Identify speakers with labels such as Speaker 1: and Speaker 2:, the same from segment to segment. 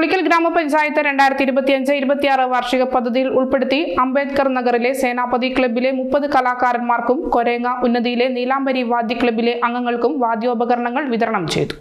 Speaker 1: ഉളിക്കൽ ഗ്രാമപഞ്ചായത്ത് രണ്ടായിരത്തി ഇരുപത്തിയഞ്ച് ഇരുപത്തിയാറ് വാർഷിക പദ്ധതിയിൽ ഉൾപ്പെടുത്തി അംബേദ്കർ നഗറിലെ സേനാപതി ക്ലബിലെ മുപ്പത് കലാകാരന്മാർക്കും കൊരേങ്ങ ഉന്നതിയിലെ നീലാംബരി വാദ്യ ക്ലബിലെ അംഗങ്ങൾക്കും വാദ്യോപകരണങ്ങൾ വിതരണം ചെയ്തു.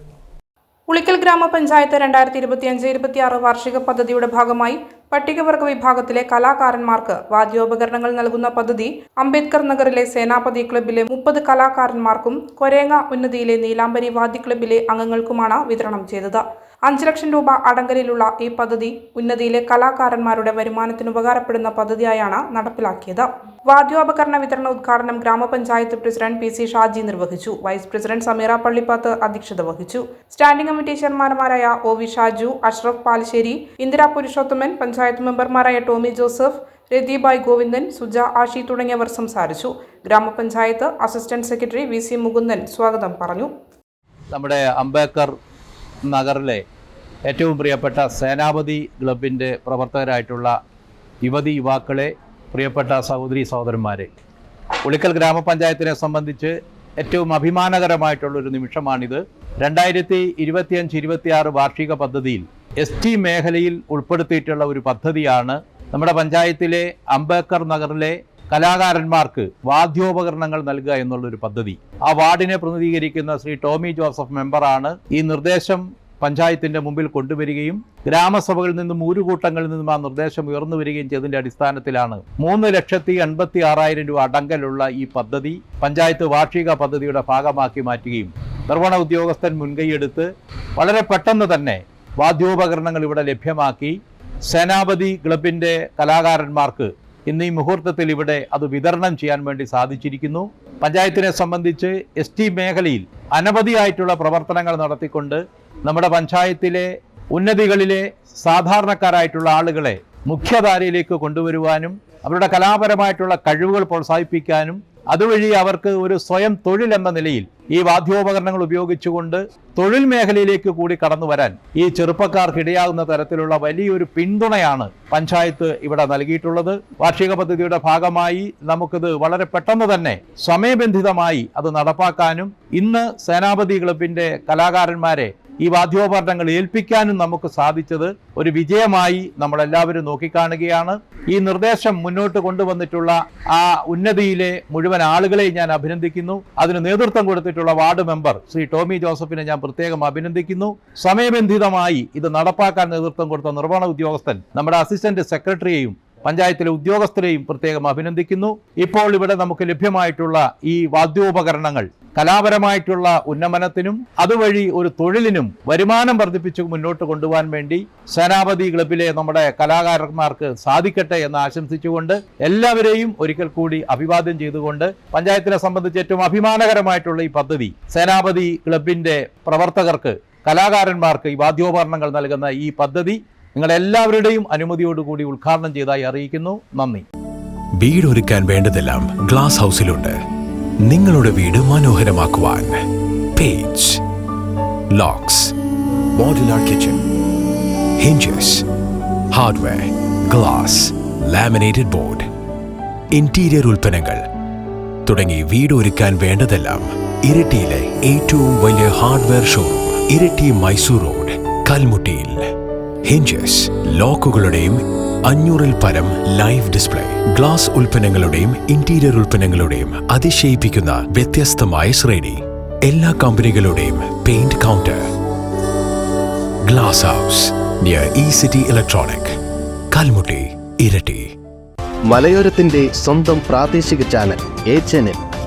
Speaker 1: പുളിക്കൽ ഗ്രാമപഞ്ചായത്ത് രണ്ടായിരത്തി ഇരുപത്തിയഞ്ച് ഇരുപത്തിയാറ് വാർഷിക പദ്ധതിയുടെ ഭാഗമായി പട്ടികവർഗ വിഭാഗത്തിലെ കലാകാരന്മാർക്ക് വാദ്യോപകരണങ്ങൾ നൽകുന്ന പദ്ധതി അംബേദ്കർ നഗറിലെ സേനാപതി ക്ലബിലെ മുപ്പത് കലാകാരന്മാർക്കും കൊരേങ്ങ ഉന്നതിയിലെ നീലാംബരി വാദ്യ ക്ലബിലെ അംഗങ്ങൾക്കുമാണ് വിതരണം ചെയ്തത്. അഞ്ച് ലക്ഷം രൂപ അടങ്കലിലുള്ള ഈ പദ്ധതി ഉന്നതിയിലെ കലാകാരന്മാരുടെ വരുമാനത്തിന് ഉപകാരപ്പെടുന്ന പദ്ധതിയായാണ് നടപ്പിലാക്കിയത്. വാദ്യോപകരണ വിതരണ ഉദ്ഘാടനം ഗ്രാമപഞ്ചായത്ത് പ്രസിഡന്റ് പി സി ഷാജി നിർവഹിച്ചു. വൈസ് പ്രസിഡന്റ് സമീറ പള്ളിപ്പാത്ത് അധ്യക്ഷത വഹിച്ചു. സ്റ്റാൻഡിംഗ് കമ്മിറ്റി ചെയർമാൻമാരായ ഒ വി ഷാജു അഷ്റഫ് പാലശ്ശേരി ഇന്ദിരാ പുരുഷോത്തമൻ പഞ്ചായത്ത് മെമ്പർമാരായ ടോമി ജോസഫ് രതിബായ് ഗോവിന്ദൻ സുജ ആഷി തുടങ്ങിയവർ സംസാരിച്ചു. ഗ്രാമപഞ്ചായത്ത് assistant secretary V C Mukundan സ്വാഗതം പറഞ്ഞു.
Speaker 2: നമ്മുടെ അംബേദ്കർ നഗറിലെ ഏറ്റവും പ്രിയപ്പെട്ട സേനാപതി ക്ലബിന്റെ പ്രവർത്തകരായിട്ടുള്ള യുവതി യുവാക്കളെ പ്രിയപ്പെട്ട സഹോദരി സഹോദരന്മാരെ ഉളിക്കൽ ഗ്രാമപഞ്ചായത്തിനെ സംബന്ധിച്ച് ഏറ്റവും അഭിമാനകരമായിട്ടുള്ളൊരു നിമിഷമാണിത്. രണ്ടായിരത്തി ഇരുപത്തിയഞ്ച് ഇരുപത്തിയാറ് വാർഷിക പദ്ധതിയിൽ എസ് ടി മേഖലയിൽ ഉൾപ്പെടുത്തിയിട്ടുള്ള ഒരു പദ്ധതിയാണ് നമ്മുടെ പഞ്ചായത്തിലെ അംബേദ്കർ നഗറിലെ കലാകാരന്മാർക്ക് വാദ്യോപകരണങ്ങൾ നൽകുക എന്നുള്ളൊരു പദ്ധതി. ആ വാർഡിനെ പ്രതിനിധീകരിക്കുന്ന ശ്രീ ടോമി ജോസഫ് മെമ്പറാണ് ഈ നിർദ്ദേശം പഞ്ചായത്തിന്റെ മുമ്പിൽ കൊണ്ടുവരികയും ഗ്രാമസഭകളിൽ നിന്നും ഒരു ഊരുകൂട്ടങ്ങളിൽ നിന്നും ആ നിർദ്ദേശം ഉയർന്നു വരികയും ചെയ്തതിന്റെ അടിസ്ഥാനത്തിലാണ് മൂന്ന് ലക്ഷത്തി എൺപത്തി ആറായിരം രൂപ അടങ്കലുള്ള ഈ പദ്ധതി പഞ്ചായത്ത് വാർഷിക പദ്ധതിയുടെ ഭാഗമാക്കി മാറ്റുകയും നിർവഹണ ഉദ്യോഗസ്ഥൻ മുൻകൈയെടുത്ത് വളരെ പെട്ടെന്ന് തന്നെ വാദ്യോപകരണങ്ങൾ ഇവിടെ ലഭ്യമാക്കി. സേനാപതി ക്ലബിന്റെ കലാകാരന്മാർക്ക് ഇന്ന് ഈ മുഹൂർത്തത്തിൽ ഇവിടെ അത് വിതരണം ചെയ്യാൻ വേണ്ടി സാധിച്ചിരിക്കുന്നു. പഞ്ചായത്തിനെ സംബന്ധിച്ച് എസ് ടി മേഖലയിൽ അനവധിയായിട്ടുള്ള പ്രവർത്തനങ്ങൾ നടത്തിക്കൊണ്ട് നമ്മുടെ പഞ്ചായത്തിലെ ഉന്നതികളിലെ സാധാരണക്കാരായിട്ടുള്ള ആളുകളെ മുഖ്യധാരയിലേക്ക് കൊണ്ടുവരുവാനും അവരുടെ കലാപരമായിട്ടുള്ള കഴിവുകൾ പ്രോത്സാഹിപ്പിക്കാനും അതുവഴി അവർക്ക് ഒരു സ്വയം തൊഴിൽ എന്ന നിലയിൽ ഈ വാദ്യോപകരണങ്ങൾ ഉപയോഗിച്ചുകൊണ്ട് തൊഴിൽ മേഖലയിലേക്ക് കൂടി കടന്നു വരാൻ ഈ ചെറുപ്പക്കാർക്ക് ഇടയാകുന്ന തരത്തിലുള്ള വലിയൊരു പിന്തുണയാണ് പഞ്ചായത്ത് ഇവിടെ നൽകിയിട്ടുള്ളത്. വാർഷിക പദ്ധതിയുടെ ഭാഗമായി നമുക്കിത് വളരെ പെട്ടെന്ന് തന്നെ സമയബന്ധിതമായി അത് നടപ്പാക്കാനും ഇന്ന് സേനാപതി ക്ലബിന്റെ കലാകാരന്മാരെ ഈ വാദ്യോപകരണങ്ങൾ ഏൽപ്പിക്കാനും നമുക്ക് സാധിച്ചത് ഒരു വിജയമായി നമ്മളെല്ലാവരും നോക്കിക്കാണുകയാണ്. ഈ നിർദ്ദേശം മുന്നോട്ട് കൊണ്ടുവന്നിട്ടുള്ള ആ ഉന്നതിയിലെ മുഴുവൻ ആളുകളെയും ഞാൻ അഭിനന്ദിക്കുന്നു. അതിന് നേതൃത്വം കൊടുത്തിട്ടുള്ള വാർഡ് മെമ്പർ ശ്രീ ടോമി ജോസഫിനെ ഞാൻ പ്രത്യേകം അഭിനന്ദിക്കുന്നു. സമയബന്ധിതമായി ഇത് നടപ്പാക്കാൻ നേതൃത്വം കൊടുത്ത നിർവഹണ ഉദ്യോഗസ്ഥൻ നമ്മുടെ അസിസ്റ്റന്റ് സെക്രട്ടറിയെയും പഞ്ചായത്തിലെ ഉദ്യോഗസ്ഥരെയും പ്രത്യേകം അഭിനന്ദിക്കുന്നു. ഇപ്പോൾ ഇവിടെ നമുക്ക് ലഭ്യമായിട്ടുള്ള ഈ വാദ്യോപകരണങ്ങൾ കലാപരമായിട്ടുള്ള ഉന്നമനത്തിനും അതുവഴി ഒരു തൊഴിലിനും വരുമാനം വർദ്ധിപ്പിച്ചു മുന്നോട്ട് കൊണ്ടുപോകാൻ വേണ്ടി സേനാപതി ക്ലബിലെ നമ്മുടെ കലാകാരന്മാർക്ക് സാധിക്കട്ടെ എന്ന് ആശംസിച്ചുകൊണ്ട് എല്ലാവരെയും ഒരിക്കൽ കൂടി അഭിവാദ്യം ചെയ്തുകൊണ്ട് പഞ്ചായത്തിനെ സംബന്ധിച്ച് ഏറ്റവും അഭിമാനകരമായിട്ടുള്ള ഈ പദ്ധതി സേനാപതി ക്ലബിന്റെ പ്രവർത്തകർക്ക് കലാകാരന്മാർക്ക് ഈ വാദ്യോപകരണങ്ങൾ നൽകുന്ന ഈ പദ്ധതി നിങ്ങളെല്ലാവരുടെയും അനുമതിയോടുകൂടി ഉദ്ഘാടനം ചെയ്തതായി അറിയിക്കുന്നു. നന്ദി.
Speaker 3: വീട് ഒരുക്കാൻ വേണ്ടതെല്ലാം ഗ്ലാസ് ഹൗസിലുണ്ട് നിങ്ങളുടെ വീട് മനോഹരമാക്കുവാൻ. Page locks modular kitchen hinges hardware glass laminated board interior ഉൽപ്പന്നങ്ങൾ. തുടങ്ങി വീട് ഒരുക്കാൻ വേണ്ടതെല്ലാം ഇരട്ടിയിലെ ഏറ്റവും വലിയ hardware showroom Iritty Mysore road കൽമുട്ടിയിൽ. Hinges ലോക്കുകളുടെയും അഞ്ഞൂറിൽ പരം ലൈവ് ഡിസ്പ്ലേ ഗ്ലാസ് ഉൽപ്പന്നങ്ങളുടെയും ഇന്റീരിയർ ഉൽപ്പന്നങ്ങളുടെയും അതിശയിപ്പിക്കുന്ന വ്യത്യസ്തമായ ശ്രേണി. എല്ലാ കമ്പനികളുടെയും paint counter glass house near E city electronic Kalmutti Iritty.
Speaker 4: മലയോരത്തിന്റെ സ്വന്തം പ്രാദേശിക ചാനൽ എ ചാനൽ